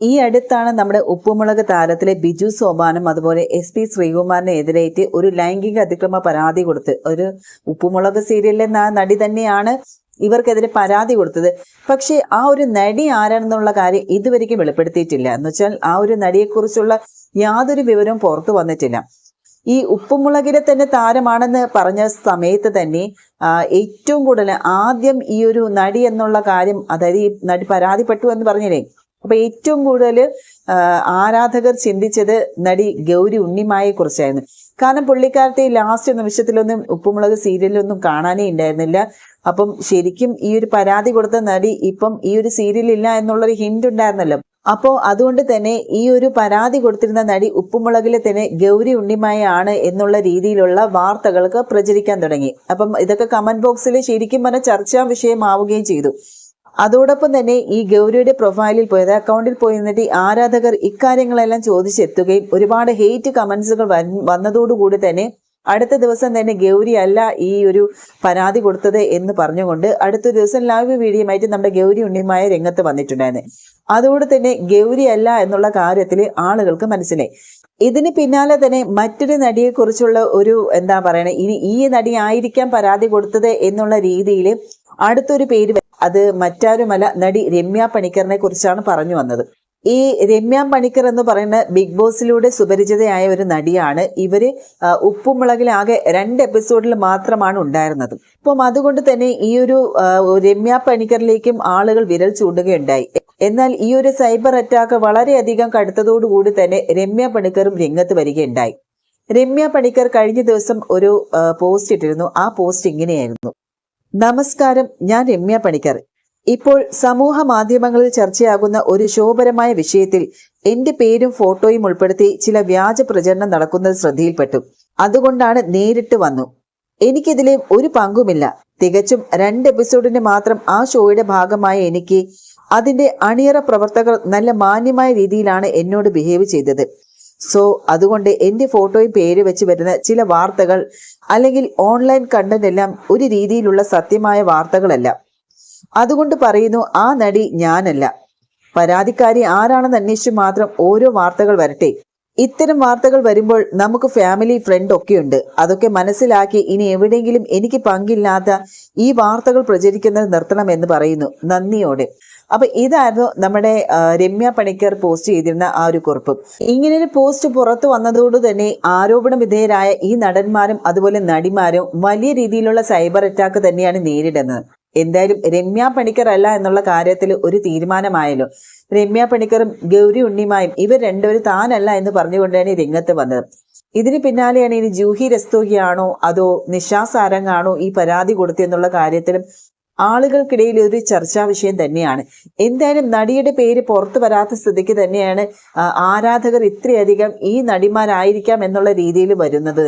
ഈ അടുത്താണ് നമ്മുടെ ഉപ്പുമുളക് താരത്തിലെ ബിജു സോമാനും അതുപോലെ എസ് പി ശ്രീകുമാറിനെ എതിരേറ്റ് ഒരു ലൈംഗിക അതിക്രമ പരാതി കൊടുത്ത്. ഒരു ഉപ്പുമുളക് സീരിയലിലെ നടി തന്നെയാണ് ഇവർക്കെതിരെ പരാതി കൊടുത്തത്. പക്ഷേ ആ ഒരു നടി ആരാണെന്നുള്ള കാര്യം ഇതുവരെയ്ക്കും വെളിപ്പെടുത്തിയിട്ടില്ല. എന്ന് വെച്ചാൽ ആ ഒരു നടിയെക്കുറിച്ചുള്ള യാതൊരു വിവരവും പുറത്തു വന്നിട്ടില്ല. ഈ ഉപ്പുമുളകിലെ തന്നെ താരമാണെന്ന് പറഞ്ഞ സമയത്ത് തന്നെ ഏറ്റവും കൂടുതൽ ആദ്യം ഈ ഒരു നടി എന്നുള്ള കാര്യം അതായത് ഈ നടി പരാതിപ്പെട്ടു എന്ന് പറഞ്ഞില്ലേ? അപ്പൊ ഏറ്റവും കൂടുതൽ ആരാധകർ ചിന്തിച്ചത് നടി ഗൗരി ഉണ്ണിമായെ കുറിച്ചായിരുന്നു. കാരണം പുള്ളിക്കാരത്തെ ലാസ്റ്റ് നിമിഷത്തിലൊന്നും ഉപ്പുമുളക് സീരിയലൊന്നും കാണാനേ ഉണ്ടായിരുന്നില്ല അപ്പം ശരിക്കും ഈ ഒരു പരാതി കൊടുത്ത നടി ഇപ്പം ഈ ഒരു സീരിയൽ ഇല്ല എന്നുള്ളൊരു ഹിന്റ് ഉണ്ടായിരുന്നല്ലോ. അപ്പോൾ അതുകൊണ്ട് തന്നെ ഈ ഒരു പരാതി കൊടുത്തിരുന്ന നടി ഉപ്പുമുളകിലെ തന്നെ ഗൗരി ഉണ്ണിമായാണ് എന്നുള്ള രീതിയിലുള്ള വാർത്തകൾക്ക് പ്രചരിക്കാൻ തുടങ്ങി. അപ്പം ഇതൊക്കെ കമന്റ് ബോക്സിൽ ശരിക്കും പറഞ്ഞ ചർച്ചാ വിഷയമാവുകയും ചെയ്തു. അതോടൊപ്പം തന്നെ ഈ ഗൗരിയുടെ പ്രൊഫൈലിൽ പോയത് അക്കൗണ്ടിൽ പോയി നിന്നിട്ട് ആരാധകർ ഇക്കാര്യങ്ങളെല്ലാം ചോദിച്ചെത്തുകയും ഒരുപാട് ഹെയ്റ്റ് കമന്റ്സുകൾ വന്നതോടുകൂടി തന്നെ അടുത്ത ദിവസം തന്നെ ഗൗരി അല്ല ഈ ഒരു പരാതി കൊടുത്തത് എന്ന് പറഞ്ഞുകൊണ്ട് അടുത്ത ദിവസം ലൈവ് വീഡിയോയുമായിട്ട് നമ്മുടെ ഗൗരി ഉണ്ണിമായ രംഗത്ത് വന്നിട്ടുണ്ടായിരുന്നു. അതോട് തന്നെ ഗൗരി അല്ല എന്നുള്ള കാര്യത്തിൽ ആളുകൾക്ക് മനസ്സിലായി. ഇതിന് പിന്നാലെ തന്നെ മറ്റൊരു നടിയെ കുറിച്ചുള്ള ഒരു എന്താ പറയണേ ഇനി ഈ നടി ആയിരിക്കാം പരാതി കൊടുത്തത് എന്നുള്ള രീതിയിൽ അടുത്തൊരു പേര് അത് മറ്റാരുമല്ല നടി രമ്യ പണിക്കറിനെ കുറിച്ചാണ് പറഞ്ഞു വന്നത്. ഈ രമ്യ പണിക്കർ എന്ന് പറയുന്ന ബിഗ് ബോസിലൂടെ സുപരിചിതയായ ഒരു നടിയാണ്. ഇവർ ഉപ്പുമുളകിലാകെ രണ്ട് എപ്പിസോഡിൽ മാത്രമാണ് ഉണ്ടായിരുന്നത്. അപ്പം അതുകൊണ്ട് തന്നെ ഈ ഒരു രമ്യ പണിക്കറിലേക്കും ആളുകൾ വിരൽ ചൂണ്ടുകയുണ്ടായി. എന്നാൽ ഈ ഒരു സൈബർ അറ്റാക്ക് വളരെയധികം കടുത്തതോടുകൂടി തന്നെ രമ്യ പണിക്കറും രംഗത്ത് വരികയുണ്ടായി. രമ്യ പണിക്കർ കഴിഞ്ഞ ദിവസം ഒരു പോസ്റ്റ് ഇട്ടിരുന്നു. ആ പോസ്റ്റ് ഇങ്ങനെയായിരുന്നു. നമസ്കാരം ഞാൻ രമ്യ പണിക്കർ. ഇപ്പോൾ സമൂഹ മാധ്യമങ്ങളിൽ ചർച്ചയാകുന്ന ഒരു ശോഭരമായ വിഷയത്തിൽ എന്റെ പേരും ഫോട്ടോയും ഉൾപ്പെടുത്തി ചില വ്യാജ പ്രചരണം നടക്കുന്നത് ശ്രദ്ധയിൽപ്പെട്ടു. അതുകൊണ്ടാണ് നേരിട്ട് വന്നു. എനിക്കിതിലെ ഒരു പങ്കുമില്ല. തികച്ചും രണ്ട് എപ്പിസോഡിന് മാത്രം ആ ഷോയുടെ ഭാഗമായ എനിക്ക് അതിന്റെ അണിയറ പ്രവർത്തകർ നല്ല മാന്യമായ രീതിയിലാണ് എന്നോട് ബിഹേവ് ചെയ്തത്. സോ അതുകൊണ്ട് എന്റെ ഫോട്ടോയും പേര് വെച്ച് വരുന്ന ചില വാർത്തകൾ അല്ലെങ്കിൽ ഓൺലൈൻ കണ്ടന്റ് എല്ലാം ഒരു രീതിയിലുള്ള സത്യമായ വാർത്തകളല്ല. അതുകൊണ്ട് പറയുന്നു ആ നടി ഞാനല്ല. പരാതിക്കാരി ആരാണെന്ന് അന്വേഷിച്ച് മാത്രം ഓരോ വാർത്തകൾ വരട്ടെ. ഇത്തരം വാർത്തകൾ വരുമ്പോൾ നമുക്ക് ഫാമിലി ഫ്രണ്ട് ഒക്കെയുണ്ട്. അതൊക്കെ മനസ്സിലാക്കി ഇനി എവിടെയെങ്കിലും എനിക്ക് പങ്കില്ലാത്ത ഈ വാർത്തകൾ പ്രചരിക്കുന്നത് നിർത്തണം എന്ന് പറയുന്നു. നന്ദിയോടെ. അപ്പൊ ഇതായിരുന്നു നമ്മുടെ രമ്യ പണിക്കർ പോസ്റ്റ് ചെയ്തിരുന്ന ആ ഒരു കുറിപ്പ്. ഇങ്ങനെ ഒരു പോസ്റ്റ് പുറത്തു വന്നതോട് തന്നെ ആരോപണ വിധേയരായ ഈ നടന്മാരും അതുപോലെ നടിമാരും വലിയ രീതിയിലുള്ള സൈബർ അറ്റാക്ക് തന്നെയാണ് നേരിടുന്നത്. എന്തായാലും രമ്യ പണിക്കർ അല്ല എന്നുള്ള കാര്യത്തിൽ ഒരു തീരുമാനമായല്ലോ. രമ്യ പണിക്കറും ഗൗരി ഉണ്ണിമായും ഇവർ രണ്ടുപേരും താനല്ല എന്ന് പറഞ്ഞുകൊണ്ടാണ് രംഗത്ത് വന്നത്. ഇതിന് പിന്നാലെയാണ് ഇനി ജൂഹി രസ്തോഗിയാണോ അതോ നിഷാ സാരംഗാണോ ഈ പരാതി കൊടുത്തെന്നുള്ള കാര്യത്തിലും ആളുകൾക്കിടയിൽ ഒരു ചർച്ചാ വിഷയം തന്നെയാണ്. എന്തായാലും നടിയുടെ പേര് പുറത്തു വരാത്ത സ്ഥിതിക്ക് തന്നെയാണ് ആരാധകർ ഇത്രയധികം ഈ നടിമാരായിരിക്കാം എന്നുള്ള രീതിയിൽ വരുന്നത്.